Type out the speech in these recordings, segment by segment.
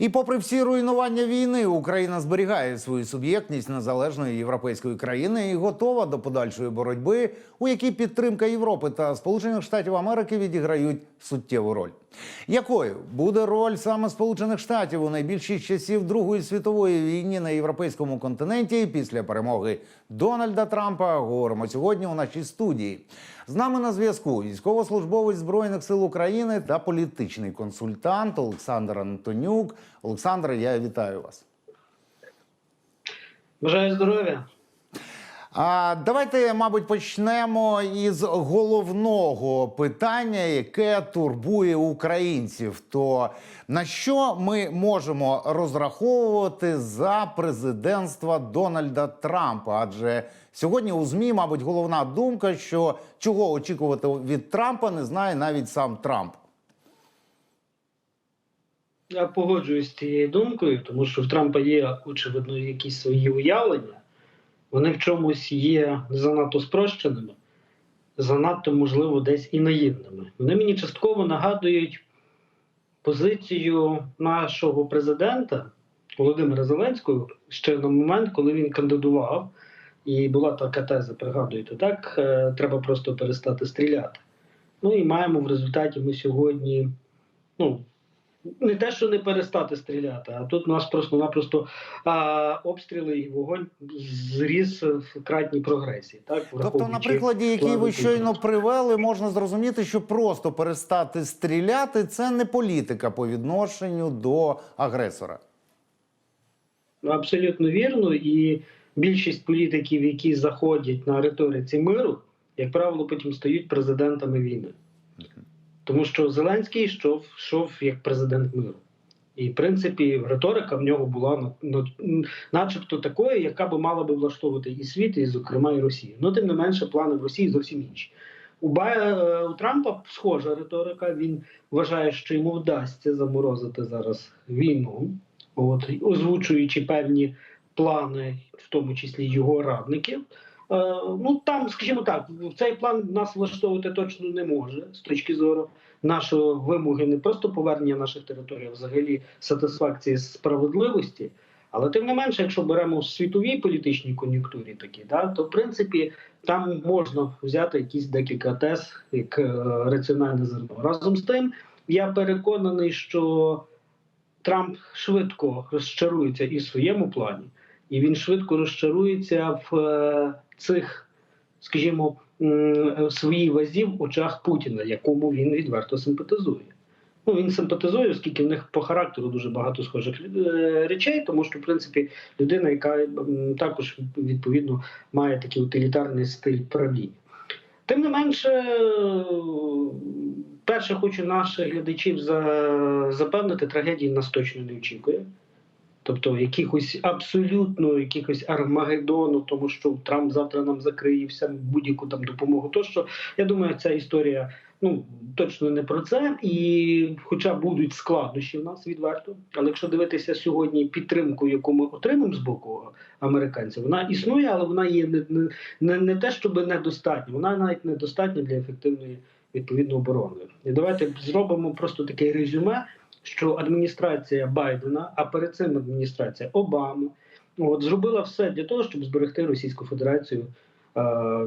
І попри всі руйнування війни, Україна зберігає свою суб'єктність незалежної європейської країни і готова до подальшої боротьби, у якій підтримка Європи та Сполучених Штатів Америки відіграють суттєву роль. Якою буде роль саме Сполучених Штатів у найбільшій часів Другої світової війни на європейському континенті після перемоги Дональда Трампа? Говоримо сьогодні у нашій студії. З нами на зв'язку військовослужбовець збройних сил України та політичний консультант Олександр Антонюк. Олександр, я вітаю вас. Бажаю здоров'я. А давайте, мабуть, почнемо із головного питання, яке турбує українців. То на що ми можемо розраховувати за президентства Дональда Трампа? Адже сьогодні у змі, мабуть, головна думка, що чого очікувати від Трампа, не знає навіть сам Трамп. Я погоджуюсь з цією думкою, тому що в Трампа є, очевидно, якісь свої уявлення. Вони в чомусь є занадто спрощеними, занадто, можливо, десь і наївними. Вони мені частково нагадують позицію нашого президента Володимира Зеленського ще на момент, коли він кандидував, і була така теза, пригадуєте, так, е, треба просто перестати стріляти. Ну і маємо в результаті ми сьогодні, ну, не те, що не перестати стріляти, а тут у нас просто-напросто а, обстріли і вогонь зріс в кратній прогресії. Так, Тобто, на прикладі, який ви щойно привели, можна зрозуміти, що просто перестати стріляти це не політика по відношенню до агресора. Ну, Абсолютно вірно. І більшість політиків, які заходять на риториці миру, як правило, потім стають президентами війни. Тому що Зеленський йшов, йшов як президент миру. І, в принципі, риторика в нього була на- на- начебто такою, яка би мала би влаштовувати і світ, і, зокрема, і Росію. Ну, тим не менше, плани в Росії зовсім інші. У, Ба... е, у Трампа схожа риторика. Він вважає, що йому вдасться заморозити зараз війну, от, озвучуючи певні плани, в тому числі його радників. Е, ну там, скажімо так, цей план нас влаштовувати точно не може з точки зору нашої вимоги не просто повернення наших територій, а взагалі сатисфакції справедливості. Але тим не менше, якщо беремо в світовій політичній кон'юнктурі такі, да, то в принципі там можна взяти якісь декілька тез як е, раціональне зерно. Разом з тим, я переконаний, що Трамп швидко розчарується і в своєму плані, і він швидко розчарується в е, цих, скажімо, в своїй вазі в очах Путіна, якому він відверто симпатизує. Ну, він симпатизує, оскільки в них по характеру дуже багато схожих е, речей, тому що, в принципі, людина, яка також відповідно має такий утилітарний стиль правління. Тим не менше, перше, хочу наших глядачів запевнити, трагедії нас точно не очікує. Тобто якихось абсолютно якихось армагедону, тому що Трамп завтра нам закриє будь-яку там допомогу. Тощо я думаю, ця історія ну точно не про це. І, хоча будуть складнощі в нас відверто, але якщо дивитися сьогодні підтримку, яку ми отримаємо з боку американців, вона існує, але вона є не, не, не, те, щоб недостатня, вона навіть недостатня для ефективної відповідно оборони. І давайте зробимо просто таке резюме що адміністрація Байдена, а перед цим адміністрація Обами, от зробила все для того, щоб зберегти Російську Федерацію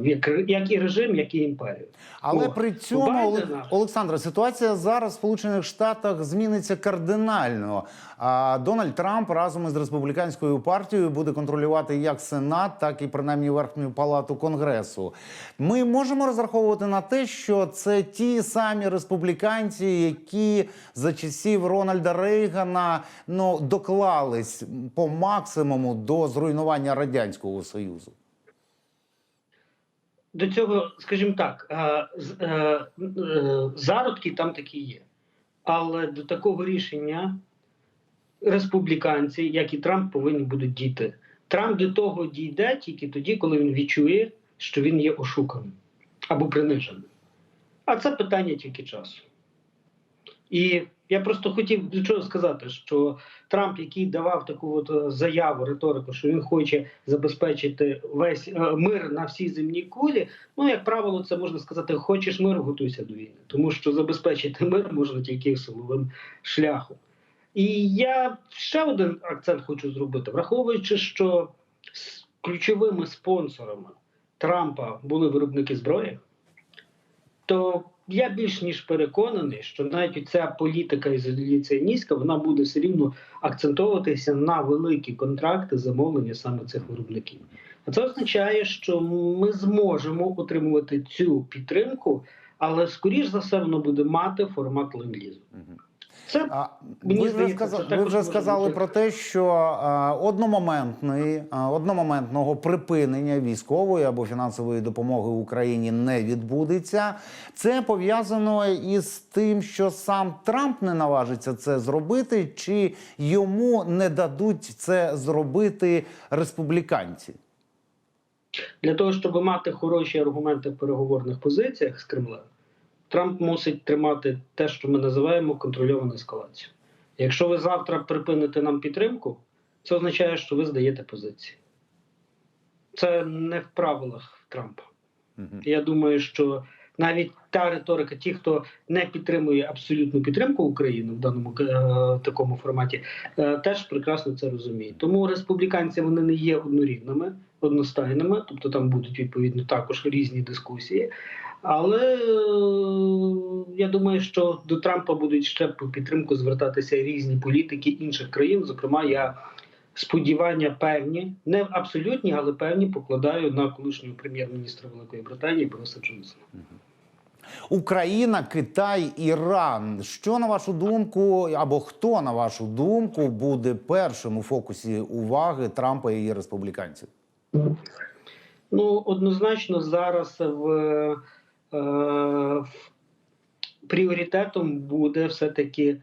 як, як і режим, як і імперію. Але О, при цьому, Байдена- Олександра, ситуація зараз в Сполучених Штатах зміниться кардинально. А Дональд Трамп разом із республіканською партією буде контролювати як Сенат, так і принаймні верхню палату Конгресу. Ми можемо розраховувати на те, що це ті самі республіканці, які за часів Рональда Рейгана ну доклались по максимуму до зруйнування радянського союзу. До цього, скажімо так, е, е, е, зародки там такі є. Але до такого рішення республіканці, як і Трамп, повинні будуть дійти. Трамп до того дійде тільки тоді, коли він відчує, що він є ошуканим або приниженим. А це питання тільки часу. І я просто хотів до чого сказати, що Трамп, який давав таку от е, заяву, риторику, що він хоче забезпечити весь е, мир на всій земній кулі. Ну, як правило, це можна сказати: хочеш миру, готуйся до війни, тому що забезпечити мир можна тільки силовим шляхом. І я ще один акцент хочу зробити, враховуючи, що ключовими спонсорами Трампа були виробники зброї, то я більш ніж переконаний, що навіть ця політика ізоляціоністська вона буде все рівно акцентуватися на великі контракти замовлення саме цих виробників. А це означає, що ми зможемо отримувати цю підтримку, але скоріш за все воно буде мати формат ленд-лізу. Це А Мені ви вже, сказали, це ви вже сказали про те, що а, одномоментний, а, одномоментного припинення військової або фінансової допомоги Україні не відбудеться. Це пов'язано із тим, що сам Трамп не наважиться це зробити, чи йому не дадуть це зробити республіканці. для того, щоб мати хороші аргументи в переговорних позиціях з Кремлем, Трамп мусить тримати те, що ми називаємо контрольовану ескалацію. Якщо ви завтра припините нам підтримку, це означає, що ви здаєте позиції. Це не в правилах Трампа. Мгм. Я думаю, що навіть та риторика, ті, хто не підтримує абсолютну підтримку України в даному е, такому форматі, е, теж прекрасно це розуміють. Тому республіканці вони не є однорідними, одностайними, тобто там будуть відповідно також різні дискусії. Але е, я думаю, що до Трампа будуть ще по підтримку звертатися різні політики інших країн. Зокрема, я сподівання певні, не абсолютні, але певні покладаю на колишнього прем'єр-міністра Великої Британії Бориса Джонсона. Україна, Китай, Іран. Що на вашу думку, або хто на вашу думку буде першим у фокусі уваги Трампа і республіканців? Ну, однозначно, зараз в пріоритетом буде все-таки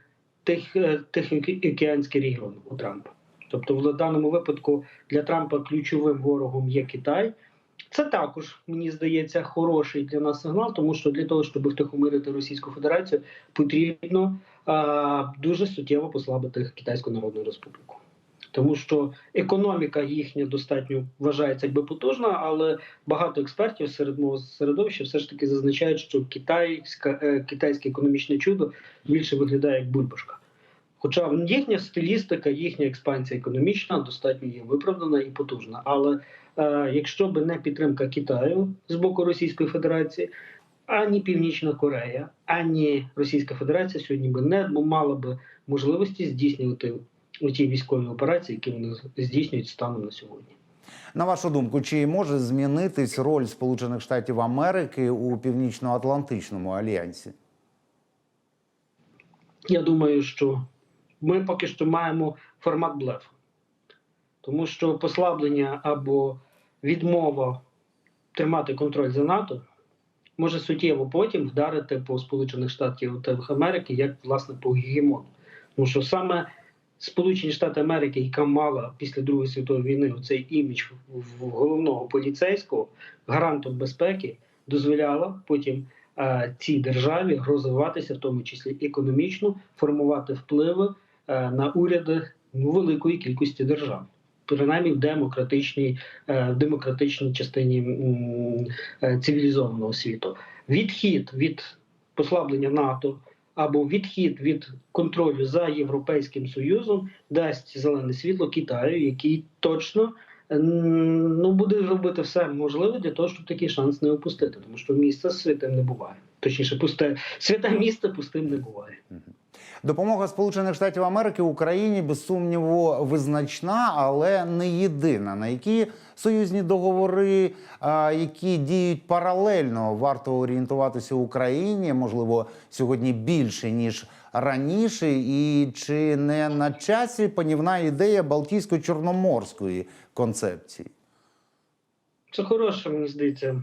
е, Тихоокеанський регіон у Трампа. Тобто, в даному випадку для Трампа ключовим ворогом є Китай. Це також, мені здається, хороший для нас сигнал, тому що для того, щоб втихомирити Російську Федерацію, потрібно а, дуже суттєво послабити Китайську Народну Республіку. Тому що економіка їхня достатньо вважається якби потужна, але багато експертів серед мого середовища все ж таки зазначають, що китайська, е, китайське економічне чудо більше виглядає як бульбашка. Хоча їхня стилістика, їхня експансія економічна достатньо є виправдана і потужна. Але е, якщо б не підтримка Китаю з боку Російської Федерації, ані Північна Корея, ані Російська Федерація сьогодні би не мала б можливості здійснювати ті військові операції, які вони здійснюють станом на сьогодні. На вашу думку, чи може змінитись роль Сполучених Штатів Америки у Північно-Атлантичному альянсі? Я думаю, що ми поки що маємо формат блефу. Тому що послаблення або відмова тримати контроль за НАТО може суттєво потім вдарити по Сполучених Штатів Америки як власне по гегемону. Тому що саме Сполучені Штати Америки, яка мала після Другої світової війни цей імідж головного поліцейського гарантом безпеки, дозволяла потім е, цій державі розвиватися, в тому числі економічно, формувати впливи е, на уряди ну, великої кількості держав. Принаймні в демократичній, е, в демократичній частині е, цивілізованого світу. Відхід від послаблення НАТО або відхід від контролю за Європейським Союзом дасть зелене світло Китаю, який точно ну, буде робити все можливе для того, щоб такий шанс не опустити, тому що місце святим не буває. Точніше, пусте святе місце пустим не буває. Допомога Сполучених Штатів Америки Україні без сумніву визначна, але не єдина. На які союзні договори, які діють паралельно, варто орієнтуватися Україні, можливо, сьогодні більше ніж раніше, і чи не на часі панівна ідея Балтійсько-Чорноморської концепції? Це хороша, мені здається,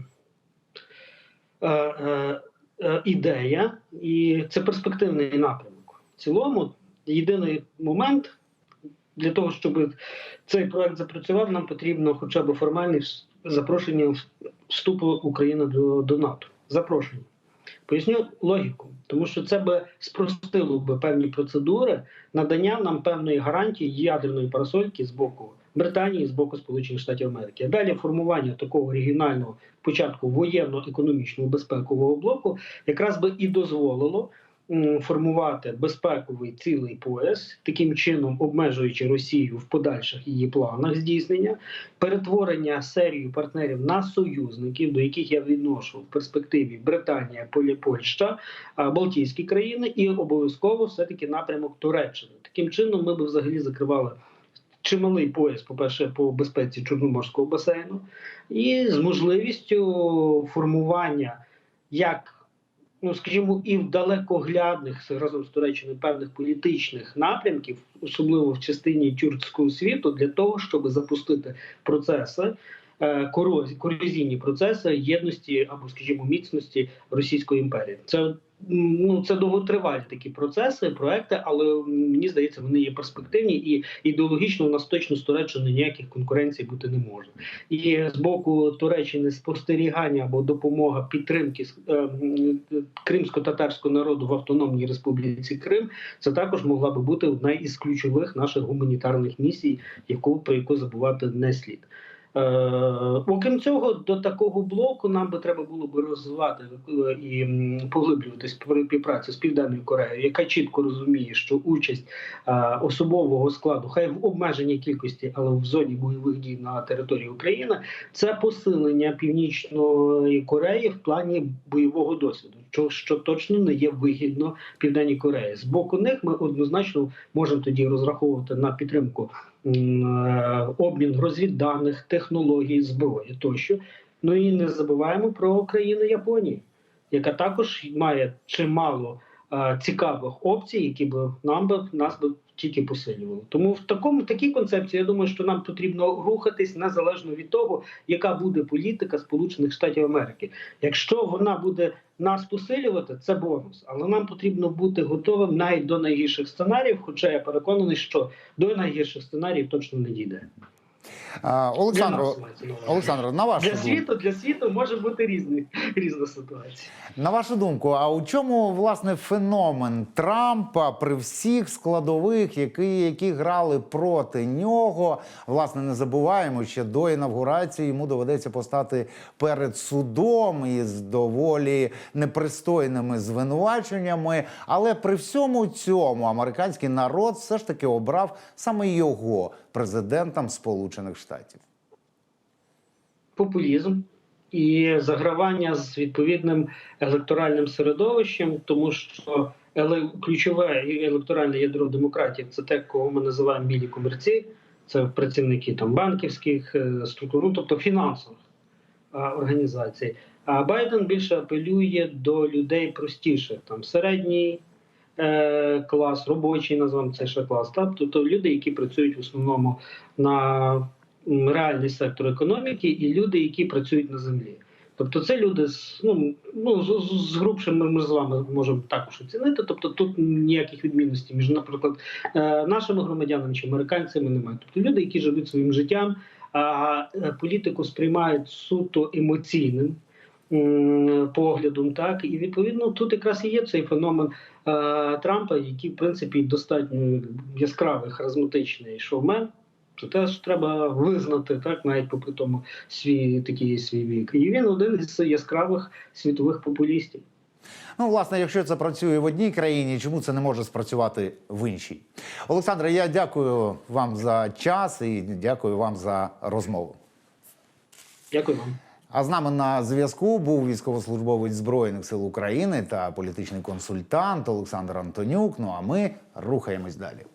е, е, е, ідея, і це перспективний напрямок. Цілому, єдиний момент для того, щоб цей проект запрацював, нам потрібно хоча б формальне запрошення вступу України до, до НАТО. Запрошення. Поясню логіку, тому що це би спростило би певні процедури надання нам певної гарантії ядерної парасольки з боку Британії, з боку Сполучених Штатів Америки. А далі формування такого регіонального початку воєнно-економічного безпекового блоку якраз би і дозволило формувати безпековий цілий пояс, таким чином обмежуючи Росію в подальших її планах здійснення, перетворення серії партнерів на союзників, до яких я відношу в перспективі Британія, Польща, Балтійські країни, і обов'язково все таки напрямок Туреччини. Таким чином, ми б взагалі закривали. Чималий пояс, по-перше, по безпеці Чорноморського басейну, і з можливістю формування як, ну скажімо, і в далекоглядних разом з Туреччиною певних політичних напрямків, особливо в частині тюркського світу, для того, щоб запустити процеси. Е, короз- Корозійні процеси єдності або, скажімо, міцності Російської імперії. Це ну це довготривалі такі процеси, проекти, але мені здається, вони є перспективні і ідеологічно у нас точно з Туреччиною ніяких конкуренцій бути не може. І з боку Туреччини спостерігання або допомога підтримки е, кримсько-татарського народу в Автономній Республіці Крим, це також могла би бути одна із ключових наших гуманітарних місій, яку про яку забувати не слід. Е, окрім цього, до такого блоку нам би треба було би розвивати е, і поглиблювати співпрацю з Південною Кореєю, яка чітко розуміє, що участь е, особового складу, хай в обмеженій кількості, але в зоні бойових дій на території України, це посилення Північної Кореї в плані бойового досвіду, що, точно не є вигідно Південній Кореї. З боку них ми однозначно можемо тоді розраховувати на підтримку обмін розвідданих, технологій, зброї тощо. Ну і не забуваємо про країну Японії, яка також має чимало е, цікавих опцій, які б нам би нас би тільки посилювало. Тому в такому такій концепції я думаю, що нам потрібно рухатись незалежно від того, яка буде політика Сполучених Штатів Америки. Якщо вона буде нас посилювати, це бонус. Але нам потрібно бути готовим навіть до найгірших сценаріїв. Хоча я переконаний, що до найгірших сценаріїв точно не дійде. А, Для Олександро, на увазі. Олександро, на вашу для думку, світу для світу може бути різні різна ситуація. на вашу думку, а у чому власне феномен Трампа при всіх складових, які, які грали проти нього? Власне, не забуваємо, що до інавгурації йому доведеться постати перед судом із доволі непристойними звинуваченнями. Але при всьому цьому американський народ все ж таки обрав саме його президентом Сполучених Штатів. популізм і загравання з відповідним електоральним середовищем, тому що ключове електоральне ядро демократів це те, кого ми називаємо білі комерці, це працівники там банківських е, структур, ну, тобто фінансових організацій. А Байден більше апелює до людей простіших, там середній. Е, Клас, робочий назвемо це ще клас, тобто люди, які працюють в основному на реальний сектор економіки, і люди, які працюють на землі. Тобто це люди з ну, ну з, з- з грубшими ми з вами можемо також оцінити. Тобто тут ніяких відмінностей між, наприклад, е, нашими громадянами чи американцями немає. Тобто люди, які живуть своїм життям, а е, політику сприймають суто емоційним. Поглядом, так і відповідно тут якраз і є цей феномен е, Трампа, який в принципі достатньо яскравий, харизматичний шоумен. Це теж треба визнати, так навіть попри тому свій такий свій вік. І він один із яскравих світових популістів. Ну, власне, якщо це працює в одній країні, чому це не може спрацювати в іншій? Олександре, я дякую вам за час і дякую вам за розмову. Дякую вам. А з нами на зв'язку був військовослужбовець Збройних сил України та політичний консультант Олександр Антонюк. Ну а ми рухаємось далі.